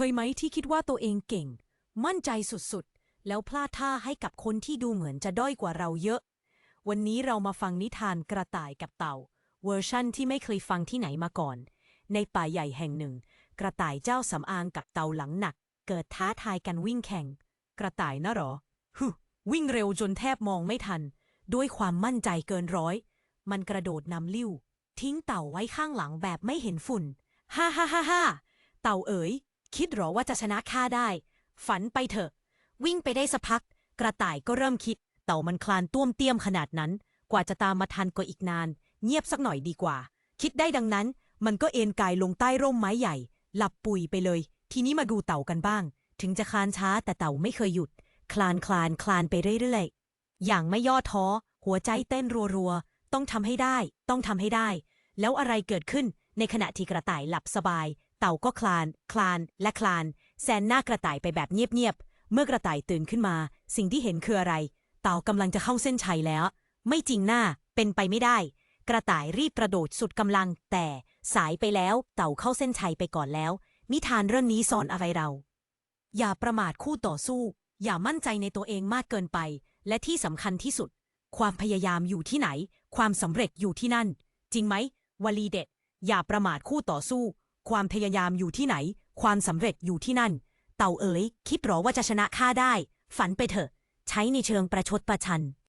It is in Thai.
เคยไหมที่คิดว่าตัวเองเก่ง มั่นใจสุดๆ แล้วพลาดท่าให้กับคนที่ดูเหมือนจะด้อยกว่าเราเยอะ วันนี้เรามาฟังนิทานกระต่ายกับเต่า เวอร์ชั่นที่ไม่เคยฟังที่ไหนมาก่อน ในป่าใหญ่แห่งหนึ่ง กระต่ายเจ้าสำอางกับเต่าหลังหนัก เกิดท้าทายกันวิ่งแข่ง กระต่ายนะหรอฮึวิ่งเร็วจนแทบมองไม่ทัน ด้วยความมั่นใจเกินร้อย มันกระโดดนำลิ้ว ทิ้งเต่าไว้ข้างหลังแบบไม่เห็นฝุ่น ฮ่าฮ่าฮ่าฮ่าเต่าเอ๋ย คิดหรอว่าจะชนะข้าได้ ฝันไปเถอะ วิ่งไปได้สักพัก กระต่ายก็เริ่มคิด เต่ามันคลานต้วมเตี้ยมขนาดนั้น กว่าจะตามมาทันก็อีกนาน เงียบสักหน่อยดีกว่า คิดได้ดังนั้น มันก็เอนกายลงใต้ร่มไม้ใหญ่ หลับปุ๋ยไปเลย ทีนี้มาดูเต่ากันบ้าง ถึงจะคลานช้าแต่เต่าไม่เคยหยุด คลานคลานคลานไปเรื่อยๆอย่างไม่ย่อท้อ หัวใจเต้นรัวๆต้องทำให้ได้ ต้องทำให้ได้ แล้วอะไรเกิดขึ้นในขณะที่กระต่ายหลับสบาย เต่าก็คลาน คลาน และคลาน แซนหน้ากระต่ายไปแบบเงียบๆ เมื่อกระต่ายตื่นขึ้นมา สิ่งที่เห็นคืออะไร เต่ากำลังจะเข้าเส้นชัยแล้ว ไม่จริงหน้า เป็นไปไม่ได้ กระต่ายรีบกระโดดสุดกำลัง แต่สายไปแล้ว เต่าเข้าเส้นชัยไปก่อนแล้ว นิทานเรื่องนี้สอนอะไรเรา อย่าประมาทคู่ต่อสู้ อย่ามั่นใจในตัวเองมากเกินไป และที่สำคัญที่สุด ความพยายามอยู่ที่ไหน ความสำเร็จอยู่ที่นั่น จริงไหมวลีเด็ด อย่าประมาทคู่ต่อสู้ ความพยายามอยู่ที่ไหน ความสำเร็จอยู่ที่นั่น เต่าเอ๋ย คิดหรอว่าจะชนะข้าได้ ฝันไปเถอะ ใช้ในเชิงประชดประชัน